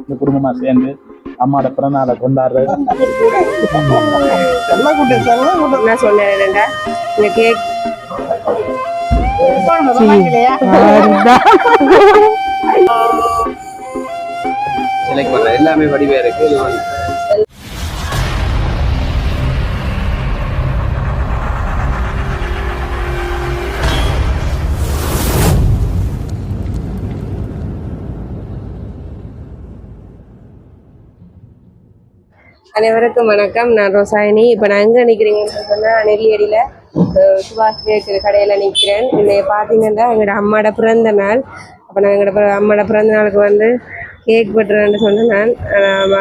இந்த குடும்பமா சேர்ந்து அம்மாவோட பிறநாளை குட்டி என்ன சொன்னேன் இந்த கேக். செலக்ட் பண்ற எல்லாமே வடிவா இருக்கு அனைவருக்கும் வணக்கம். நான் ரோசாயினி. இப்போ நான் எங்கே நிற்கிறீங்கன்னு சொன்னால் நெல்லியடியில் சுபாஷ் பேக்கரி கடையில் நிற்கிறேன் இன்னைக்கு பார்த்தீங்கன்னா எங்களோட அம்மாவோட பிறந்த நாள். அப்போ நான் எங்களோட பிற- அம்மாவோட பிறந்த நாளுக்கு வந்து கேக் வெட்டுறேன்னு சொன்னேன் நான்.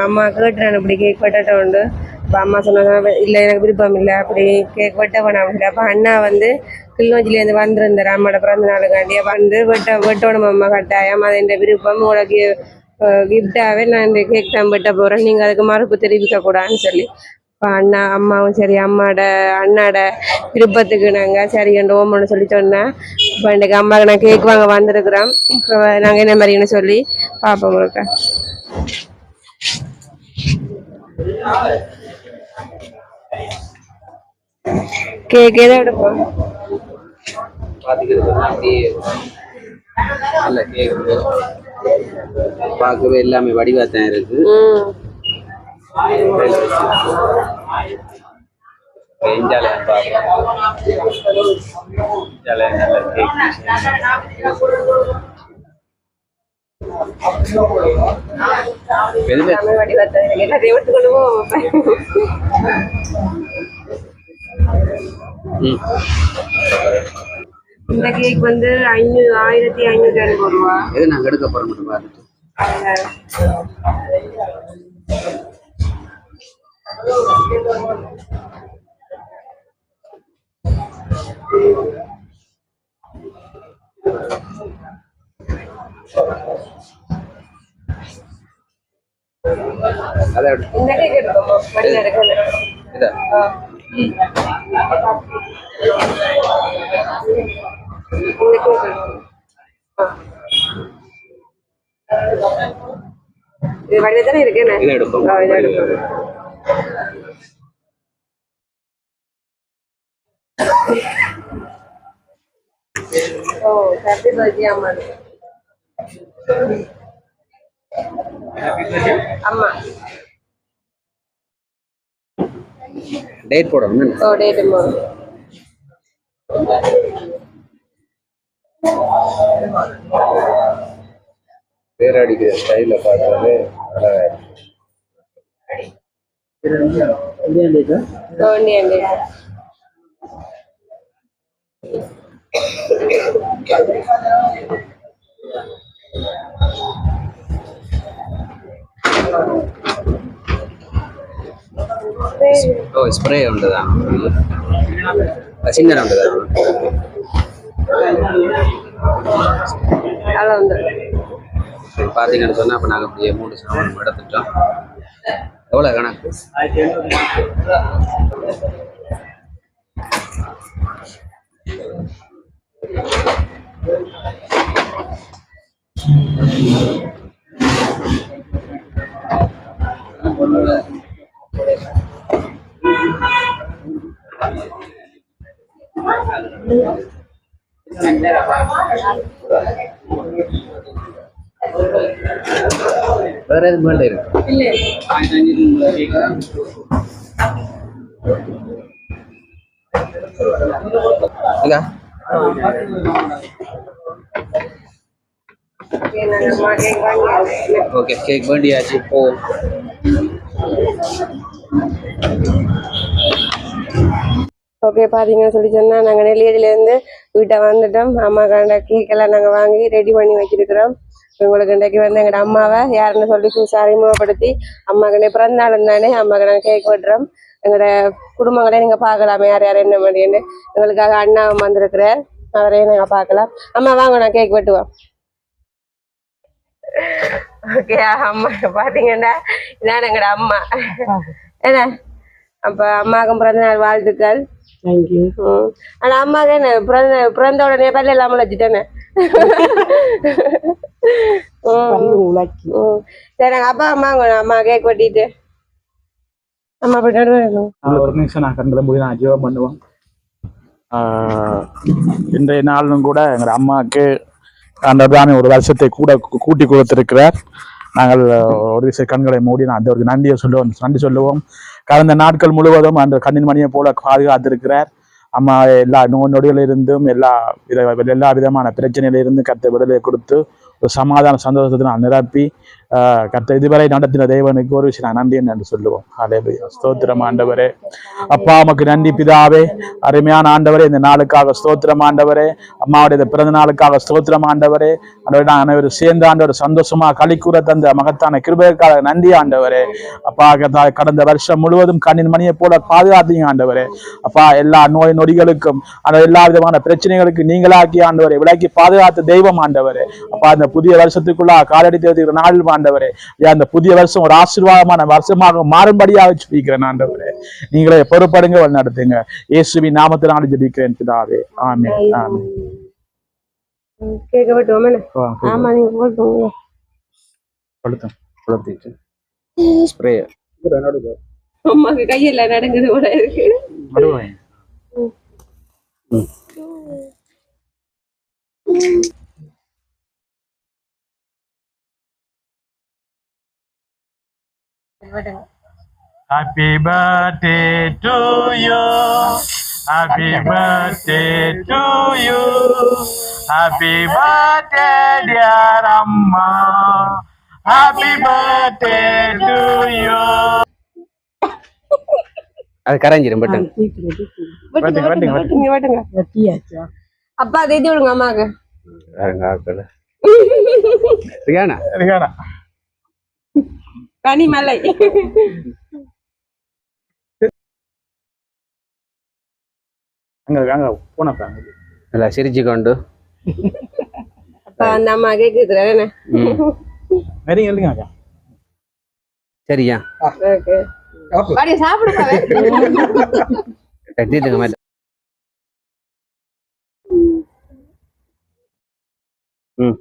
அம்மா கேட்டுறேன் இப்படி கேக் வெட்டட்ட உண்டு. அப்போ அம்மா சொன்னாங்க இல்லை எனக்கு விருப்பம் இல்லை. அப்படி கேக் வெட்ட வேணாம். அப்படி அப்போ அண்ணா வந்து கிளிநொச்சிலேருந்து வந்திருந்தார் அம்மாவோட பிறந்த நாளுக்காண்டியே வந்து வெட்ட வெட்டணும் அம்மா கட்டாயம். அது என்ற விருப்பம் உனக்கு கிஃப்டாகவே நான் இந்த கேக் தான் வெட்ட போகிறேன் நீங்கள் அதுக்கு மறுப்பு தெரிவிக்க கூடாதுன்னு சொல்லி. இப்போ அண்ணா அம்மாவும் சரி அம்மாட அண்ணாட விருப்பத்துக்கு நாங்கள் சரி என் ஓமன்னு சொல்லி சொன்னேன். இப்போ இன்றைக்கு அம்மாவுக்கு நான் கேக் வாங்க வந்திருக்கிறோம். இப்போ நாங்கள் என்ன மாதிரின்னு சொல்லி பார்ப்போம் உங்களுக்கு. கேக் எதை எடுப்போம். பாத்துக்கிறது அப்படியே கேக்கு பார்க்கவே எல்லாமே வடிவா தான் இருக்கு. ம். எஞ்சால எஞ்சால நல்ல கேக் எல்லாத்தையும் இந்த கேக் வந்து ஐநூறு ஆயிரத்தி ஐநூற்றி ஐம்பது ரூபா. எது நாங்கள் எடுக்க போறோம் மட்டும் பார்த்துட்டு இந்த கேக் எடுக்கணும் இதா. இது வடிவத்தானே இருக்கு என்ன? எடுப்போம். ஓ ஹாப்பி பர்த்டே அம்மா. அம்மா. டேட் போடணும்? ஓ டேட் போதும் பேர் அடிக்கிற ஸ்டைல பார்க்கறது அழகா இருக்கு தோண்டி அண்டி ఓ స్ప్రే ఉంటుందా చిన్న ఉంటుందా அவ்வளோ வந்து பார்த்தீங்கன்னு சொன்னால் அப்போ நாங்கள் அப்படியே மூணு சாமான் எடுத்துட்டோம் எவ்வளோ கணக்கு Thank you. வேற எதுவும் வேண்ட இருக்கு? ஓகே கேக் வேண்டியாச்சு போ. ஓகே பார்த்தீங்கன்னு சொல்லி சொன்னால் நாங்கள் நெல்லியடியிலேருந்து வீட்டை வந்துட்டோம். அம்மாக்காண்ட கேக்கெல்லாம் நாங்கள் வாங்கி ரெடி பண்ணி வச்சிருக்கிறோம். உங்களுக்கு இன்றைக்கு வந்து எங்களோட அம்மாவை யாருன்னு சொல்லி புதுசாக அறிமுகப்படுத்தி அம்மாக்கு பிறந்த நாள் தானே அம்மாவுக்கு நாங்கள் கேக் வெட்டுறோம். எங்களோட குடும்பங்களே நீங்கள் பார்க்கலாமே யார் யார் என்ன மாதிரின்னு எங்களுக்காக அண்ணாவும் வந்திருக்கிறார். அவரையும் நாங்கள் பார்க்கலாம். அம்மா வாங்க நான் கேக் வெட்டுவோம். ஓகே அம்மா பார்த்தீங்கன்னா இதான் எங்களோட அம்மா. என்ன? அப்போ அம்மாவுக்கும் பிறந்த நாள் வாழ்த்துக்கள். தேங்க்யூ ம். ஆனா அம்மாக்கு என்ன பிறந்த பிறந்த உடனே பல்ல இல்லாமல் வச்சுட்டேனே ம். சரி அப்பா அம்மா அம்மா கேக் வெட்டிட்டு. அம்மா போய் ஒரு நிமிஷம் நான் கண்களை மூடி நான் ஜீவம் பண்ணுவோம். ஆஹ் இன்றைய நாளும் கூட எங்கள் அம்மாவுக்கு ஆண்டவர்தாமே ஒரு வருஷத்தை கூட கூட்டி கொடுத்திருக்கிறார். நாங்கள் ஒரு விஷய கண்களை மூடி நான் அந்த ஒரு நன்றியை சொல்லுவோம். நன்றி சொல்லுவோம். கடந்த நாட்கள் முழுவதும் அந்த கண்ணின் மணியை போல பாதுகாத்திருக்கிறார். அம்மா எல்லா நோய் நொடிகளிலிருந்தும் எல்லா வித எல்லா விதமான பிரச்சனையிலிருந்து கத்த விடுதலை கொடுத்து ஒரு சமாதான சந்தோஷத்தை நிரப்பி கர்த்த இதுவரை நடத்தின தேவனுக்கு ஒரு விஷயம் நான் நன்றி என்று சொல்லுவோம் ஸ்தோத்திரம் ஆண்டவரே அப்பா உமக்கு நன்றி பிதாவே அருமையான ஆண்டவரே இந்த நாளுக்காக ஸ்தோத்திரம் ஆண்டவரே அம்மாவுடைய பிறந்த நாளுக்காக ஸ்தோத்திரம் ஆண்டவரே ஆண்டவரே நான் அனைவரும் சேர்ந்து ஆண்டவர் சந்தோஷமா களிக்கூற தந்த மகத்தான கிருபைக்காக நன்றி ஆண்டவரே அப்பா கடந்த வருஷம் முழுவதும் கண்ணின் மணியை போல பாதுகாத்தீங்க ஆண்டவரே அப்பா எல்லா நோய் நொடிகளுக்கும் அந்த எல்லா விதமான பிரச்சனைகளுக்கு நீங்களாக்கி ஆண்டவரை விலக்கி பாதுகாத்த தெய்வம் ஆண்டவரே அப்பா இந்த புதிய வருஷத்துக்குள்ள காலடி தேர்தல் நாள் ஆண்டவரே. இந்த புதிய வருஷம் ஒரு ஆசீர்வாதமான வருஷமாக மாறும்படியாக சொல்லிக்கிறேன் ஆண்டவரே. நீங்களே பொறுப்படுங்க வழி நடத்துங்க. இயேசுவின் நாமத்தினால் ஜெபிக்கிறேன் பிதாவே. ஆமா ஸ்ப்ரே அம்மாக்கு கையில நடங்குது போல இருக்கு. நடுவேன். Happy birthday to you. Happy birthday to you. Happy birthday, dear Amma. Happy birthday to you. அது கரைஞ்சிரும் பட்டன் வெட்டுங்க, வெட்டுங்க, வெட்டுங்க வெட்டுங்க வெட்டியாச்சா அப்பா தேதி விடுங்க அம்மாக்கு ரியானா சரியாடா. கனிமலை நல்லா சிரிச்சு கொண்டு அப்பா அந்த அம்மா கேக்குதுல சரியா மேல. ம்.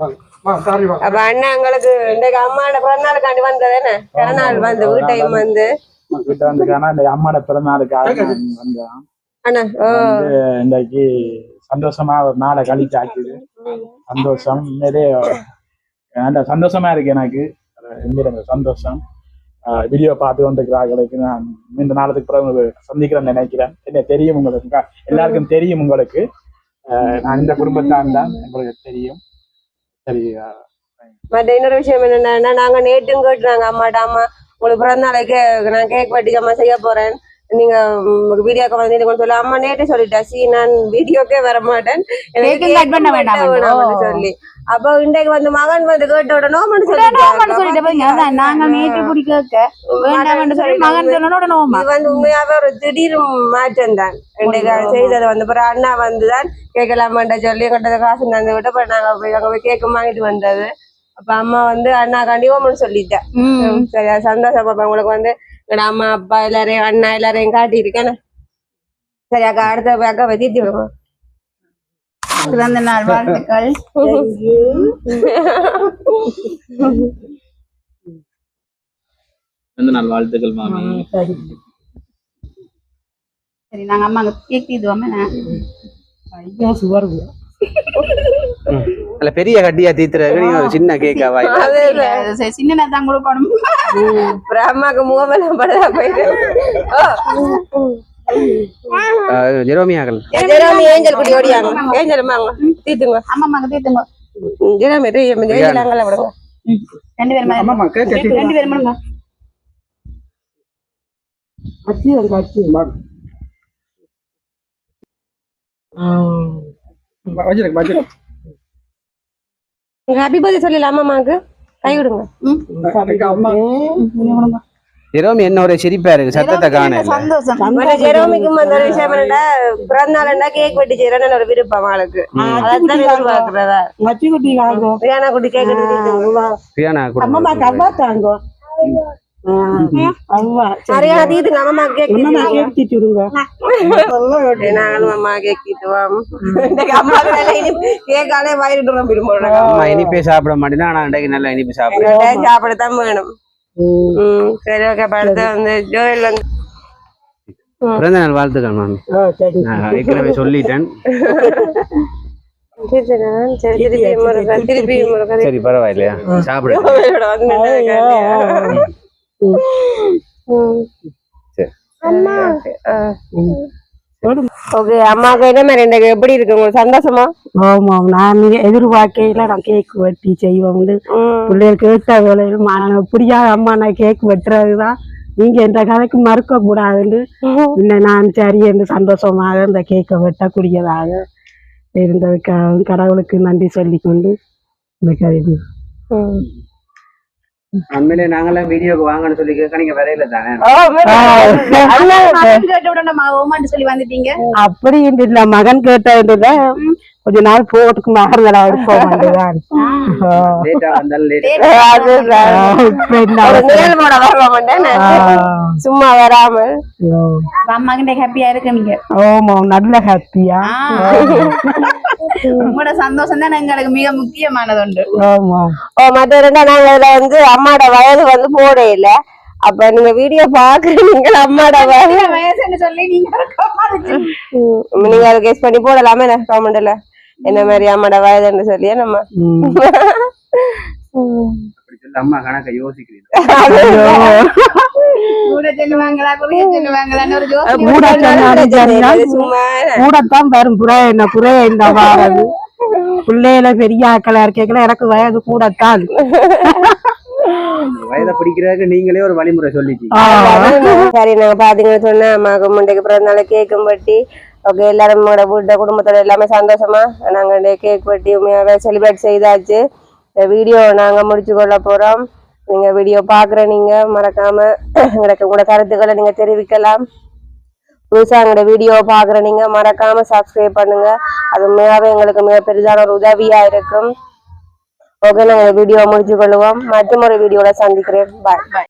அப்ப அண்ணா எங்களுக்கு இன்றைக்கு அம்மாவோட பிறந்தநாளுக்காண்டி வந்தது பிறநாள் வந்து வீட்டையும் வந்து. கிட்ட வந்துக்கானா இந்த பிறந்தநாளுக்காக வந்தேன் சந்தோஷமா ஒரு நாளை கழிச்சு ஆக்குது சந்தோஷம் அந்த சந்தோஷமா இருக்கு எனக்கு. சந்தோஷம். வீடியோ பார்த்து கொண்டிருக்கிறார்களுக்கு நான் இந்த நாளத்துக்கு பிறகு உங்களை சந்திக்கிறேன்னு நினைக்கிறேன். என்ன தெரியும் உங்களுக்கு? எல்லாருக்கும் தெரியும் உங்களுக்கு. நான் இந்த குடும்பத்தான் தான் உங்களுக்கு தெரியும். மற்ற இன்னொரு விஷயம் என்னன்னா நாங்க நேட்டும் கேட்டுறாங்க அம்மாட்ட அம்மா உங்களுக்கு பிறந்த நாளைக்கு நான் கேக் வெட்டிக்காம செய்ய போறேன். நீங்க வீடியோக்கு வந்து கொஞ்சம் சொல்ல அம்மா நேற்றே சொல்லிட்டா சி நான் வீடியோக்கே வர மாட்டேன். சொல்லி. அப்ப இன்றைக்கு வந்து மகன் வந்து கேட்ட உடனே நோமன்னு நோமன்னு சொல்லிட்டு சொல்லிட்டு போய் அதான் நாங்க நேற்று குடி கேட்க வேண்டாம்னு சொல்லி மகன் சொன்னோட நோமா இது வந்து உண்மையாவே ஒரு திடீர் மாற்றம் தான். இன்றைக்கு செய்தது வந்து அப்புறம் அண்ணா வந்துதான் கேட்கலாமான்ட்ட சொல்லி எங்கிட்ட காசு தந்து விட்டு அப்புறம் நாங்க போய் அங்க போய் கேக்கு வாங்கிட்டு வந்தது. அப்ப அம்மா வந்து அண்ணா காண்டியோம்னு சொல்லிட்டேன் சரி சந்தோஷம் உங்களுக்கு வந்து எங்கட அம்மா அப்பா எல்லாரையும் அண்ணா எல்லாரையும் காட்டியிருக்கேன் சரி அக்கா அடுத்த அக்கா விடுவோம் பிறந்த நாள் வாழ்த்துக்கள் பிறந்த நாள் வாழ்த்துக்கள் மாமி சரி நாங்க அம்மா அங்க கேக் தீதுவோமே ஐயா சுவருங்க நல்ல பெரிய கட்டியா தீத்துறதுக்கு நீங்க ஒரு சின்ன கேக்கா வாய். அது இல்ல. சின்ன தான் கொடுக்கணும். அப்புறம் அம்மாக்கு முகமெல்லாம் படுதா போயிட்டு. ஜெராமி ஏஞ்சல் குடி ஓடியாங்க ஏஞ்சல் வாங்க தீத்துங்க. அம்மா தீத்துங்க. ஜெராமி ஏஞ்சல் அங்கெல்லாம் விடுங்க. ரெண்டு பேரும்? ரெண்டு பேரும்? பண்ணுங்க அச்சி எனக்கு அச்சி ஹாப்பி பர்த்டே சொல்லலாமா அம்மாக்கு கை விடுங்க. ஜெரோமி என்ன ஒரு சிரிப்பா இருக்கு சத்தத்தை காணல சந்தோஷம்? மற்ற ஜெரோமிக்கும் அந்த விஷயம் என்னடா பிறந்த நாள்னா கேக் வெட்டி செய்யறேன்னு ஒரு விருப்பம் அவளுக்கு. அதான் எதிர்பார்க்கிறதா? அச்சி குட்டி வாங்க ரியானா குட்டி கேக் அம்மா கவ்வா தாங்க கேட்டு சுடுங்க நாங்களும் அம்மா கேக் தீட்டுவோம் அம்மா கேக்காலே வயிறுடுறோம் விரும்புறோம் அம்மா இனிப்பே சாப்பிட மாட்டேன்னா ஆனா இன்றைக்கு நல்லா இனிப்பு சாப்பிடுறேன் சாப்பிடத்தான் வேணும். சரி ஓகே அடுத்து வந்து ஜோயல் வந்து பிறந்த நாள் வாழ்த்துக்கள் மாமி. ஆ சரி. நான் ஏற்கனவே சொல்லிட்டேன். சரி, பரவாயில்லையா? சாப்பிடுங்க. ஓகே அம்மாவுக்கு என்ன மாதிரி எனக்கு எப்படி இருக்கு? உங்களுக்கு சந்தோஷமா? ஆமா நான் எதிர்பார்க்கையில நான் கேக் வெட்டி செய்வோம். பிள்ளைகள் கேட்ட எனக்கு புரியாத அம்மா நான் கேக் வெட்டுறதுதான். நீங்க இந்த கதைக்கு மறுக்க கூடாதுன்னு இன்ன நான் சரி என்று சந்தோஷமாக இந்த கேக்கை வெட்டக்கூடியதாக இருந்ததுக்காக கடவுளுக்கு நன்றி சொல்லிக்கொண்டு இந்த கதை ம். உண்மையிலே நாங்களாம் வீடியோக்கு வாங்கன்னு சொல்லி கேட்க நீங்க வரையில தானே? மகன் சொல்லி வந்துட்டீங்க. அப்படி இல்ல மகன் கேட்டதுல கொஞ்ச நாள் போட்டுக்கு வர மாட்டேன் சும்மா வராமல். அம்மா கிட்ட ஹாப்பியா இருக்கு நீங்க ஆமா நல்ல ஹாப்பியா உங்களோட சந்தோஷம் தான் எங்களுக்கு மிக முக்கியமானது உண்டு ஆமா. ஓ மத்த ரெண்டா நாங்க இதுல வந்து அம்மாட வயது வந்து போட இல்ல அப்ப நீங்க வீடியோ பாக்குறீங்க அம்மாட வயது. வயசுன்னு சொல்லி நீங்க அதை கெஸ் பண்ணி போடலாமே கமெண்ட்ல என்ன மாதிரி அம்மாட வயதுன்னு சொல்லியே நம்ம. அம்மா கணக்கை யோசிக்கிறீங்க. கூடத்தான் வரும். என்ன குறை இந்த வாரது? பிள்ளைகள பெரிய ஆக்களா இருக்கல எனக்கு வயது கூடத்தான். வயதை பிடிக்கிறதுக்கு நீங்களே ஒரு வழிமுறை சொல்லிட்டீங்க. சரி நாங்க பாத்தீங்கன்னு சொன்னா அம்மாவுக்கு முண்டைக்கு பிறந்தநாள் கேக்கும் ஓகே எல்லாரும் நம்மளோட வீட்டை குடும்பத்தோட எல்லாமே சந்தோஷமா நாங்க கேக் வெட்டி உண்மையாவே செலிப்ரேட் செய்தாச்சு. வீடியோ நாங்க முடிச்சு கொள்ள போறோம். நீங்க வீடியோ பாக்குற நீங்க மறக்காம எங்களுக்கு உங்களோட கருத்துக்களை நீங்க தெரிவிக்கலாம். புதுசா எங்களோட வீடியோ பாக்குற நீங்க மறக்காம சப்ஸ்கிரைப் பண்ணுங்க. அது உண்மையாவே எங்களுக்கு மிக பெரிதான ஒரு உதவியா இருக்கும். ஓகே நாங்க வீடியோ முடிச்சு கொள்ளுவோம் மற்றும் ஒரு வீடியோல சந்திக்கிறேன். பாய்